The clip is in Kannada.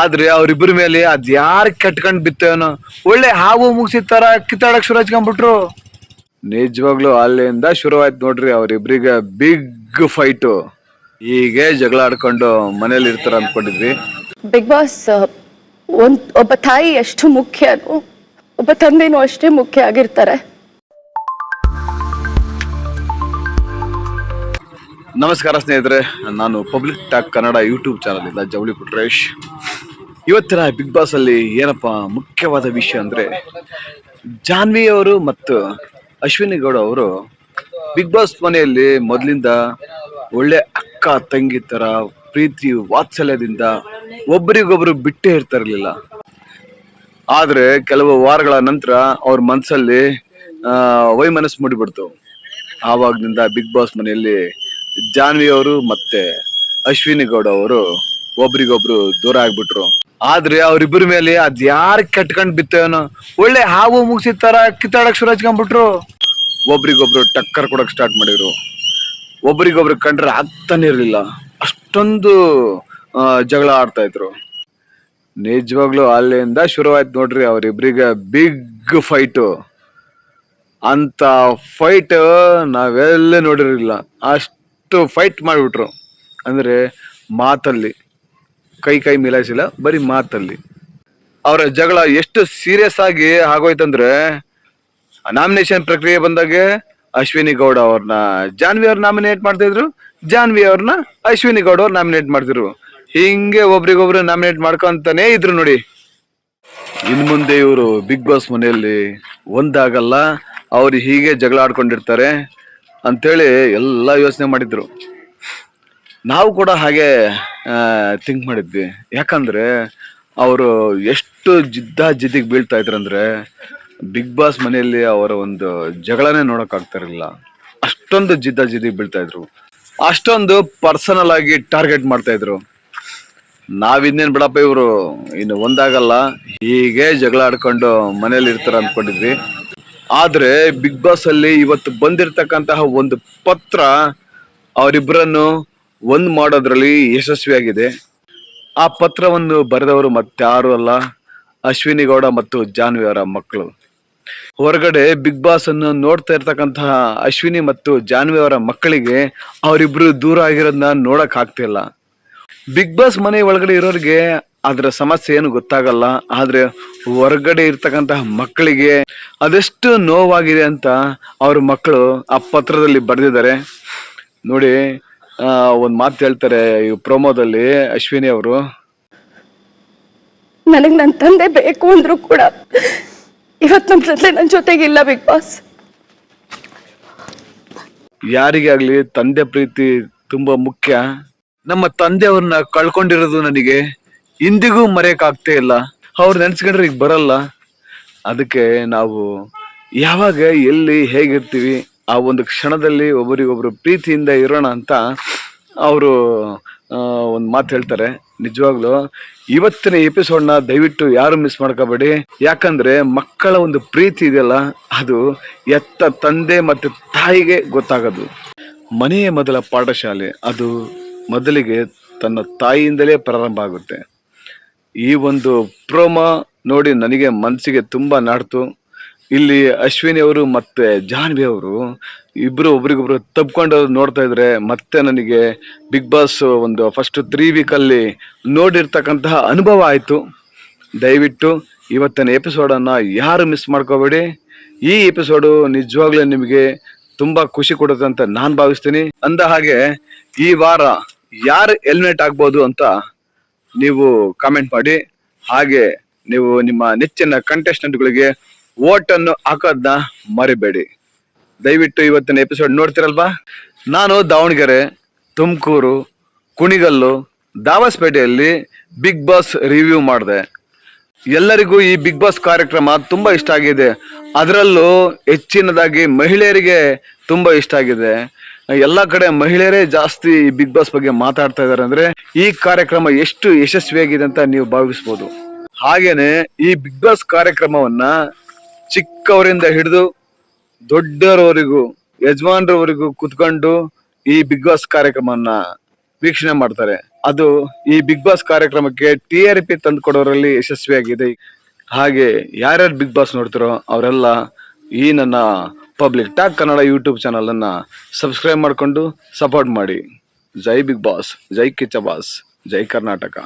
ಆದ್ರೆ ಅವ್ರಿಬ್ಬರ ಮೇಲೆ ಅದ್ ಯಾರ್ ಕಟ್ಕೊಂಡ್ ಬಿತ್ತೇನೋ ಒಳ್ಳೆ ಹಾವು ಮುಗಿಸಿದ ತರ ಕಿತ್ತಾಡಕ್ ಶುರು ಹಚ್ಕೊಂಡ್ಬಿಟ್ರು. ನಿಜವಾಗ್ಲು ಅಲ್ಲಿಂದ ಶುರುವಾಯ್ತು ನೋಡ್ರಿ ಅವ್ರಿಬ್ರಿಗೆ ಬಿಗ್ ಫೈಟು ಹೀಗೆ ಜಗಳ ಆಡ್ಕೊಂಡು ಮನೇಲಿ ಇರ್ತಾರ ಅನ್ಕೊಂಡಿದ್ವಿ. ಬಿಗ್ ಬಾಸ್ ಒಂದ್, ಒಬ್ಬ ತಾಯಿ ಎಷ್ಟು ಮುಖ್ಯನೋ, ಒಬ್ಬ ತಂದೆನೂ ಅಷ್ಟೇ ಮುಖ್ಯ ಆಗಿರ್ತಾರೆ. ನಮಸ್ಕಾರ ಸ್ನೇಹಿತರೆ, ನಾನು public talk Kannada YouTube channel ಇಂದ ಜವಳಿ ಪುಟ್ರೇಶ್. ಇವತ್ತಿನ ಬಿಗ್ ಬಾಸ್ ಅಲ್ಲಿ ಏನಪ್ಪ ಮುಖ್ಯವಾದ ವಿಷಯ ಅಂದ್ರೆ, ಜಾನ್ವಿ ಅವರು ಮತ್ತು ಅಶ್ವಿನಿ ಗೌಡ ಅವರು ಬಿಗ್ ಬಾಸ್ ಮನೆಯಲ್ಲಿ ಮೊದಲಿಂದ ಒಳ್ಳೆ ಅಕ್ಕ, ತಂಗಿ ತರ ಪ್ರೀತಿ, ವಾತ್ಸಲ್ಯದಿಂದ ಒಬ್ಬರಿಗೊಬ್ಬರು ಬಿಟ್ಟೇ ಇರ್ತಿರಲಿಲ್ಲ. ಆದರೆ ಕೆಲವು ವಾರಗಳ ನಂತರ ಅವ್ರ ಮನಸ್ಸಲ್ಲಿ ವೈಮನಸ್ಸು ಮೂಡಿಬಿಡ್ತು. ಆವಾಗ್ನಿಂದ ಬಿಗ್ ಬಾಸ್ ಮನೆಯಲ್ಲಿ ಜಾನ್ವಿ ಅವರು ಮತ್ತೆ ಅಶ್ವಿನಿ ಗೌಡ ಅವರು ಒಬ್ರಿಗೊಬ್ರು ದೂರ ಆಗ್ಬಿಟ್ರು. ಆದ್ರೆ ಅವರಿಬ್ಬರ ಮೇಲೆ ಅದ್ ಯಾರ್ ಕೆಟ್ಕೊಂಡ್ ಬಿತ್ತೇನೋ ಒಳ್ಳೆ ಹಾವು ಮುಗಿಸಿದ ತರ ಕಿತ್ತಾಡಕ್ ಶುರು ಹಚ್ಕೊಂಡ್ಬಿಟ್ರು. ಒಬ್ರಿಗೊಬ್ರು ಟಕ್ಕರ್ ಕೊಡಕ್ ಸ್ಟಾರ್ಟ್ ಮಾಡಿದ್ರು. ಒಬ್ರಿಗೊಬ್ರು ಕಂಡ್ರೆ ಆಗ್ತಾನೆ ಇರ್ಲಿಲ್ಲ. ಅಷ್ಟೊಂದು ಜಗಳ ಆಡ್ತಾ ಇದ್ರು. ನಿಜವಾಗ್ಲೂ ಅಲ್ಲಿಂದ ಶುರುವಾಯ್ತು ನೋಡ್ರಿ ಅವರಿಬ್ರಿಗೆ ಬಿಗ್ ಫೈಟು ಅಂತ ಫೈಟ್ ನಾವೆಲ್ಲ ನೋಡಿರಲಿಲ್ಲ. ಅಷ್ಟು ಫೈಟ್ ಮಾಡಿಬಿಟ್ರು. ಅಂದರೆ ಮಾತಲ್ಲಿ, ಕೈ ಕೈ ಮಿಲಾಯಿಸಿಲ್ಲ, ಬರೀ ಮಾತಲ್ಲಿ. ಅವರ ಜಗಳ ಎಷ್ಟು ಸೀರಿಯಸ್ ಆಗಿ ಆಗೋಯ್ತಂದ್ರೆ ನಾಮಿನೇಷನ್ ಪ್ರಕ್ರಿಯೆ ಬಂದಾಗೆ ಅಶ್ವಿನಿ ಗೌಡ ಅವ್ರನ್ನ, ಜಾನ್ವಿ ಅವ್ರು ನಾಮಿನೇಟ್ ಮಾಡ್ತಾ ಇದ್ರು, ಜಾನ್ವಿ ಅವ್ರನ್ನ ಅಶ್ವಿನಿ ಗೌಡ ಅವ್ರು ನಾಮಿನೇಟ್ ಮಾಡ್ತಿದ್ರು. ಹಿಂಗೆ ಒಬ್ರಿಗೊಬ್ರು ನಾಮಿನೇಟ್ ಮಾಡ್ಕೊಂತಾನೆ ಇದ್ರು ನೋಡಿ. ಇನ್ ಮುಂದೆ ಇವರು ಬಿಗ್ ಬಾಸ್ ಮನೆಯಲ್ಲಿ ಒಂದಾಗಲ್ಲ, ಅವ್ರು ಹೀಗೆ ಜಗಳ ಆಡ್ಕೊಂಡಿರ್ತಾರೆ. ಅಂತೇಳಿ ಎಲ್ಲ ಯೋಚನೆ ಮಾಡಿದ್ರು. ನಾವು ಕೂಡ ಹಾಗೆ ಥಿಂಕ್ ಮಾಡಿದ್ವಿ. ಯಾಕಂದ್ರೆ ಅವರು ಎಷ್ಟು ಜಿದ್ದ ಜಿದ್ದಿಗೆ ಬೀಳ್ತಾ ಇದ್ರಂದ್ರೆ ಬಿಗ್ ಬಾಸ್ ಮನೆಯಲ್ಲಿ ಅವರ ಒಂದು ಜಗಳನೇ ನೋಡಕ್ ಆಗ್ತಾ ಇರಲಿಲ್ಲ ಅಷ್ಟೊಂದು ಜಿದ್ದ ಜಿದ್ದಿಗೆ ಬೀಳ್ತಾ ಇದ್ರು. ಅಷ್ಟೊಂದು ಪರ್ಸನಲ್ ಆಗಿ ಟಾರ್ಗೆಟ್ ಮಾಡ್ತಾ ಇದ್ರು. ನಾವಿನ್ನೇನ್ ಬಿಡಪ್ಪ ಇವರು, ಇನ್ನು ಒಂದಾಗಲ್ಲ, ಹೀಗೆ ಜಗಳ ಆಡ್ಕೊಂಡು ಮನೇಲಿ ಇರ್ತಾರೆ ಅನ್ಕೊಂಡಿದ್ವಿ ಆದ್ರೆ ಬಿಗ್ ಬಾಸ್ ಅಲ್ಲಿ ಇವತ್ತು ಬಂದಿರತಕ್ಕಂತಹ ಒಂದು ಪತ್ರ ಅವರಿಬ್ಬರನ್ನು ಒಂದ್ ಮಾಡೋದ್ರಲ್ಲಿ ಯಶಸ್ವಿಯಾಗಿದೆ. ಆ ಪತ್ರವನ್ನು ಬರೆದವರು ಮತ್ತಾರು ಅಲ್ಲ, ಅಶ್ವಿನಿ ಗೌಡ ಮತ್ತು ಜಾನ್ವಿ ಅವರ ಮಕ್ಕಳು. ಹೊರಗಡೆ ಬಿಗ್ ಬಾಸ್ ಅನ್ನು ನೋಡ್ತಾ ಇರ್ತಕ್ಕಂತಹ ಅಶ್ವಿನಿ ಮತ್ತು ಜಾನ್ವಿ ಅವರ ಮಕ್ಕಳಿಗೆ ಅವರಿಬ್ರು ದೂರ ಆಗಿರೋದನ್ನ ನೋಡಕ್ ಆಗ್ತಿಲ್ಲ ಬಿಗ್ ಬಾಸ್ ಮನೆ ಒಳಗಡೆ ಇರೋರಿಗೆ ಅದರ ಸಮಸ್ಯೆ ಏನು ಗೊತ್ತಾಗಲ್ಲ ಆದರೆ ಹೊರಗಡೆ ಇರ್ತಕ್ಕಂತಹ ಮಕ್ಕಳಿಗೆ ಅದೆಷ್ಟು ನೋವಾಗಿದೆ ಅಂತ ಅವ್ರ ಮಕ್ಕಳು ಆ ಪತ್ರದಲ್ಲಿ ಬರೆದಿದ್ದಾರೆ. ನೋಡಿ ಒಂದು ಮಾತು ಹೇಳ್ತಾರೆ ಈ ಪ್ರೊಮೋದಲ್ಲಿ ಅಶ್ವಿನಿ ಅವರು. ನನಗೆ ನನ್ನ ತಂದೆ ಬೇಕು ಅಂದ್ರೂ ಕೂಡ ಇವತ್ತು ನಮ್ಮ ಜೊತೆ ನನ್ನ ಜೊತೆಗಿಲ್ಲ ಬಿಗ್ ಬಾಸ್. ಯಾರಿಗೆ ಆಗಲಿ ತಂದೆ ಪ್ರೀತಿ ತುಂಬಾ ಮುಖ್ಯ. ನಮ್ಮ ತಂದೆಯವ್ರನ್ನ ಕಳ್ಕೊಂಡಿರೋದು ನನಗೆ ಇಂದಿಗೂ ಮರೆಯಕ್ಕಾಗ್ತೇ ಇಲ್ಲ. ಅವ್ರು ನೆನ್ಸ್ಕೊಂಡ್ರೆ ಈಗ ಬರಲ್ಲ. ಅದಕ್ಕೆ ನಾವು ಯಾವಾಗ, ಎಲ್ಲಿ ಹೇಗಿರ್ತೀವಿ, ಆ ಒಂದು ಕ್ಷಣದಲ್ಲಿ ಒಬ್ಬರಿಗೊಬ್ರು ಪ್ರೀತಿಯಿಂದ ಇರೋಣ ಅಂತ ಅವರು ಒಂದು ಮಾತು ಹೇಳ್ತಾರೆ. ನಿಜವಾಗ್ಲು, ಇವತ್ತಿನ ಎಪಿಸೋಡ್ನ ದಯವಿಟ್ಟು ಯಾರು ಮಿಸ್ ಮಾಡ್ಕೋಬೇಡಿ. ಯಾಕಂದ್ರೆ ಮಕ್ಕಳ ಒಂದು ಪ್ರೀತಿ ಇದೆಯಲ್ಲ, ಅದು ಎತ್ತ ತಂದೆ ಮತ್ತು ತಾಯಿಗೆ ಗೊತ್ತಾಗೋದು. ಮನೆಯ ಮೊದಲ ಪಾಠಶಾಲೆ, ಅದು ಮೊದಲಿಗೆ ತನ್ನ ತಾಯಿಯಿಂದಲೇ ಪ್ರಾರಂಭ ಆಗುತ್ತೆ. ಈ ಒಂದು ಪ್ರೋಮೋ ನೋಡಿ ನನಗೆ ಮನಸ್ಸಿಗೆ ತುಂಬಾ ನಾಡ್ತು. ಇಲ್ಲಿ ಅಶ್ವಿನಿ ಅವರು ಮತ್ತೆ ಜಾನ್ವಿ ಅವರು ಇಬ್ಬರು ಒಬ್ರಿಗೊಬ್ರು ತಬ್ಕೊಂಡು ನೋಡ್ತಾ ಇದ್ರೆ ಮತ್ತೆ ನನಗೆ ಬಿಗ್ ಬಾಸ್ ಒಂದು ಫಸ್ಟ್ ತ್ರೀ ಅಲ್ಲಿ ನೋಡಿರ್ತಕ್ಕಂತಹ ಅನುಭವ ಆಯ್ತು. ದಯವಿಟ್ಟು ಇವತ್ತಿನ ಎಪಿಸೋಡನ್ನು ಯಾರು ಮಿಸ್ ಮಾಡ್ಕೋಬೇಡಿ. ಈ ಎಪಿಸೋಡು ನಿಜವಾಗ್ಲೂ ನಿಮಗೆ ತುಂಬಾ ಖುಷಿ ಕೊಡುತ್ತೆ ಅಂತ ನಾನು ಭಾವಿಸ್ತೀನಿ. ಅಂದ ಹಾಗೆ ಈ ವಾರ ಯಾರು ಎಲಿಮಿನೇಟ್ ಆಗ್ಬೋದು ಅಂತ ನೀವು ಕಾಮೆಂಟ್ ಮಾಡಿ. ಹಾಗೆ ನೀವು ನಿಮ್ಮ ನೆಚ್ಚಿನ ಕಂಟೆಸ್ಟೆಂಟ್ಗಳಿಗೆ ವೋಟ್ ಅನ್ನು ಹಾಕೋದನ್ನ ಮರಿಬೇಡಿ. ದಯವಿಟ್ಟು ಇವತ್ತಿನ ಎಪಿಸೋಡ್ ನೋಡ್ತಿರಲ್ವಾ? ನಾನು ದಾವಣಗೆರೆ, ತುಮಕೂರು, ಕುಣಿಗಲ್ಲು, ದಾವಸ್ಪೇಟೆಯಲ್ಲಿ ಬಿಗ್ ಬಾಸ್ ರಿವ್ಯೂ ಮಾಡಿದೆ. ಎಲ್ಲರಿಗೂ ಈ ಬಿಗ್ ಬಾಸ್ ಕಾರ್ಯಕ್ರಮ ತುಂಬ ಇಷ್ಟ ಆಗಿದೆ. ಅದರಲ್ಲೂ ಹೆಚ್ಚಿನದಾಗಿ ಮಹಿಳೆಯರಿಗೆ ತುಂಬ ಇಷ್ಟ ಆಗಿದೆ. ಎಲ್ಲ ಕಡೆ ಮಹಿಳೆಯರೇ ಜಾಸ್ತಿ ಬಿಗ್ ಬಾಸ್ ಬಗ್ಗೆ ಮಾತಾಡ್ತಾ ಇದ್ದಾರೆ ಅಂದ್ರೆ ಈ ಕಾರ್ಯಕ್ರಮ ಎಷ್ಟು ಯಶಸ್ವಿಯಾಗಿದೆ ಅಂತ ನೀವು ಭಾವಿಸ್ಬೋದು. ಹಾಗೇನೆ ಈ ಬಿಗ್ ಬಾಸ್ ಕಾರ್ಯಕ್ರಮವನ್ನ ಚಿಕ್ಕವರಿಂದ ಹಿಡಿದು ದೊಡ್ಡರವರೆಗೂ ಯಜಮಾನ್ರವರೆಗೂ ಕುತ್ಕೊಂಡು ಈ ಬಿಗ್ ಬಾಸ್ ಕಾರ್ಯಕ್ರಮವನ್ನ ವೀಕ್ಷಣೆ ಮಾಡ್ತಾರೆ. ಅದು ಈ ಬಿಗ್ ಬಾಸ್ ಕಾರ್ಯಕ್ರಮಕ್ಕೆ ಟಿ ಆರ್ ಪಿ ತಂದುಕೊಡೋರಲ್ಲಿ ಯಶಸ್ವಿಯಾಗಿದೆ. ಹಾಗೆ ಯಾರ್ಯಾರು ಬಿಗ್ ಬಾಸ್ ನೋಡ್ತಿರೋ ಅವರೆಲ್ಲ ಈ ನನ್ನ ಪಬ್ಲಿಕ್ ಟಾಕ್ ಕನ್ನಡ ಯೂಟ್ಯೂಬ್ ಚಾನಲನ್ನು ಸಬ್ಸ್ಕ್ರೈಬ್ ಮಾಡಿಕೊಂಡು ಸಪೋರ್ಟ್ ಮಾಡಿ. ಜೈ ಬಿಗ್ ಬಾಸ್ ಜೈ ಕಿಚ್ಚ ಬಾಸ್ ಜೈ ಕರ್ನಾಟಕ